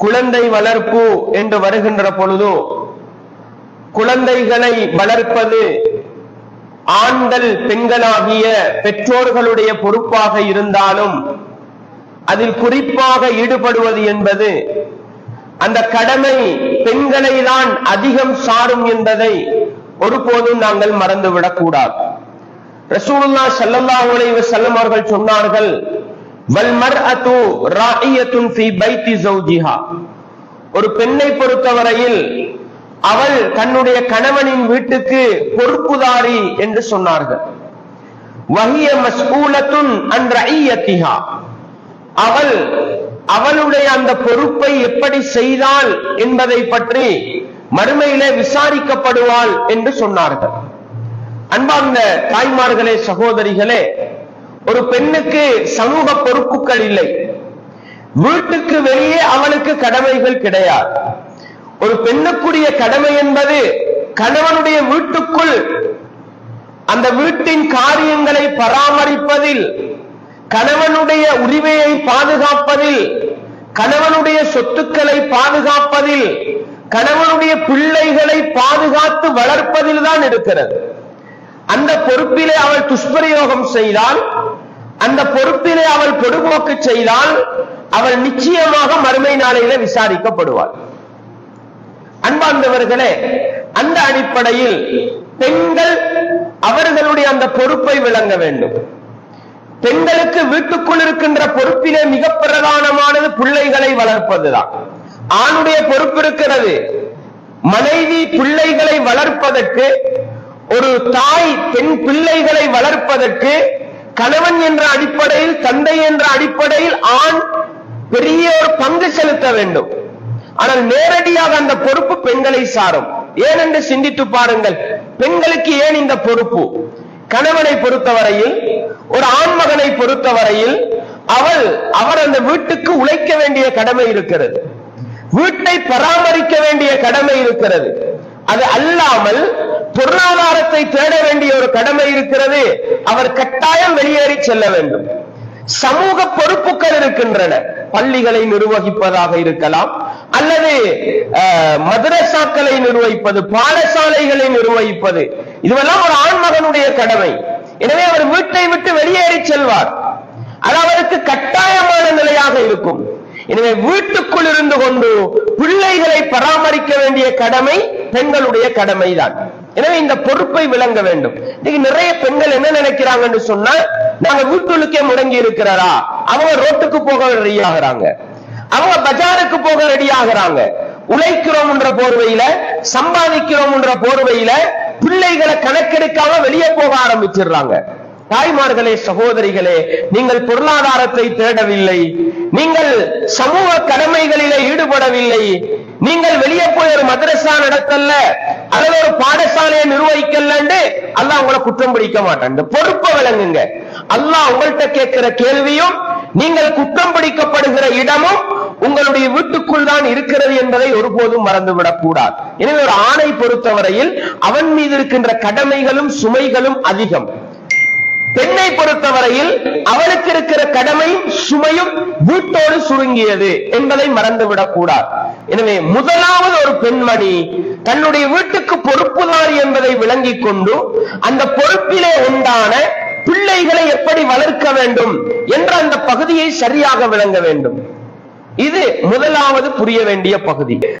குழந்தை வளர்ப்பு என்று வருகின்ற பொழுது குழந்தைகளை வளர்ப்பது ஆண்கள் பெண்களாகிய பெற்றோர்களுடைய பொறுப்பாக இருந்தாலும் அதில் குறிப்பாக ஈடுபடுவது என்பது அந்த கடமை பெண்களை தான் அதிகம் சாரும் என்பதை ஒருபோதும் நாங்கள் மறந்துவிடக் கூடாது ரசூலுல்லா ஸல்லல்லாஹு அலைஹி வஸல்லம் அவர்கள் சொன்னார்கள் வல் மர்அத்து பைத்தி ஜௌஜிஹா ஒரு பெண்ணை பொறுத்தவரையில் அவள் தன்னுடைய கணவனின் வீட்டுக்கு பொறுப்புதாரி என்று சொன்னார்கள். வஹிய மஸ்ஊலத்துன் அன் ரஇயத்திஹா அவள் அவளுடைய அந்த பொறுப்பை எப்படி செய்தாள் என்பதை பற்றி மறுமையிலே விசாரிக்கப்படுவாள் என்று சொன்னார்கள். அன்பார்ந்த தாய்மார்களே சகோதரிகளே ஒரு பெண்ணுக்கு சமூக பொறுப்புகள் இல்லை. வீட்டுக்கு வெளியே அவளுக்கு கடமைகள் கிடையாது. ஒரு பெண்ணுக்குரிய கடமை என்பது கணவனுடைய வீட்டுக்குள் அந்த வீட்டின் காரியங்களை பராமரிப்பதில் கணவனுடைய உரிமையை பாதுகாப்பதில் கணவனுடைய சொத்துக்களை பாதுகாப்பதில் கணவனுடைய பிள்ளைகளை பாதுகாத்து வளர்ப்பதில் தான் இருக்கிறது. அந்த பொறுப்பிலே அவள் துஷ்பிரயோகம் செய்தால் அந்த பொறுப்பிலே அவள் பொடுபோக்கு செய்தால் அவள் நிச்சயமாக மறுமை நாளையில விசாரிக்கப்படுவாள். அன்பார்ந்தவர்களே அந்த அடிப்படையில் பெண்கள் அவர்களுடைய அந்த பொறுப்பை விளங்க வேண்டும். பெண்களுக்கு வீட்டுக்குள் இருக்கின்ற பொறுப்பிலே மிக பிரதானமானது பிள்ளைகளை வளர்ப்பதுதான். ஆணுடைய பொறுப்பு இருக்கிறது. மனைவி பிள்ளைகளை வளர்ப்பதற்கு ஒரு தாய் பெண் பிள்ளைகளை வளர்ப்பதற்கு கணவன் என்ற அடிப்படையில் தந்தை என்ற அடிப்படையில் ஆண் பெரிய ஒரு பங்கு செலுத்த வேண்டும். ஆனால் நேரடியாக அந்த பொறுப்பு பெண்களை சாரும். ஏனென்று சிந்தித்து பாருங்கள் பெண்களுக்கு ஏன் இந்த பொறுப்பு? கணவனை பொறுத்தவரையில் ஒரு ஆண்மகனை பொறுத்தவரையில் அவள் அவர் அந்த வீட்டுக்கு உழைக்க வேண்டிய கடமை இருக்கிறது. வீட்டை பராமரிக்க வேண்டிய கடமை இருக்கிறது. அது அல்லாமல் பொருளாதாரத்தை தேட வேண்டிய ஒரு கடமை இருக்கிறது. அவர் கட்டாயம் வெளியேறி செல்ல வேண்டும். சமூக பொறுப்புகள் இருக்கின்றன. பள்ளிகளை நிர்வகிப்பதாக இருக்கலாம். அல்லது மதுரசாக்களை நிர்வகிப்பது பாடசாலைகளை நிர்வகிப்பது. இதுவெல்லாம் ஒரு ஆண்மகனுடைய கடமை. எனவே அவர் வீட்டை விட்டு வெளியேறி செல்வார். அது அவருக்கு கட்டாயமான நிலையாக இருக்கும். எனவே வீட்டுக்குள் இருந்து கொண்டு பிள்ளைகளை பராமரிக்க வேண்டிய கடமை பெண்களுடைய கடமைதான். எனவே இந்த பொறுப்பை விளங்க வேண்டும். இன்னைக்கு நிறைய பெண்கள் என்ன நினைக்கிறாங்கன்னு சொன்னா நாங்க வீட்டுக்கே முடங்கி இருக்கிறாரா? அவங்க ரோட்டுக்கு போக ரெடி ஆகிறாங்க. அவங்க பஜாருக்கு போக ரெடி ஆகிறாங்க. உழைக்கிறோம் என்ற போர்வையில சம்பாதிக்கிறோம் என்ற போர்வையில பிள்ளைகளை கணக்கெடுக்காம வெளியே போக ஆரம்பிச்சிடுறாங்க. தாய்மார்களே சகோதரிகளே நீங்கள் பொருளாதாரத்தை தேடவில்லை. நீங்கள் சமூக கடமைகளிலே ஈடுபடவில்லை. நீங்கள் வெளியே போய் ஒரு மதரசா நடத்தல அல்லது ஒரு பாடசாலையை நிர்வகிக்கலன்னு அல்ல உங்களை குற்றம் பிடிக்க மாட்டான் பொறுப்பை விளங்குங்க அல்லாஹ் உங்கள்கிட்ட கேட்கிற கேள்வியும் நீங்கள் குற்றம் பிடிக்கப்படுகிற இடமும் உங்களுடைய வீட்டுக்குள் தான் இருக்கிறது என்பதை ஒருபோதும் மறந்துவிடக் கூடாது எனவே ஒரு ஆணை பொறுத்தவரையில் அவன் மீது இருக்கின்ற கடமைகளும் சுமைகளும் அதிகம். பெண்ணை பொறுத்தவரையில் அவளுக்கு இருக்கிற கடமையும் சுமையும் வீட்டோடு சுருங்கியது என்பதை மறந்துவிடக் கூடாது. எனவே முதலாவது ஒரு பெண்மணி தன்னுடைய வீட்டுக்கு பொறுப்புதார் என்பதை விளங்கிக் கொண்டு அந்த பொறுப்பிலே உண்டான பிள்ளைகளை எப்படி வளர்க்க வேண்டும் என்ற அந்த பகுதியை சரியாக விளங்க வேண்டும். இது முதலாவது புரிய வேண்டிய பகுதி.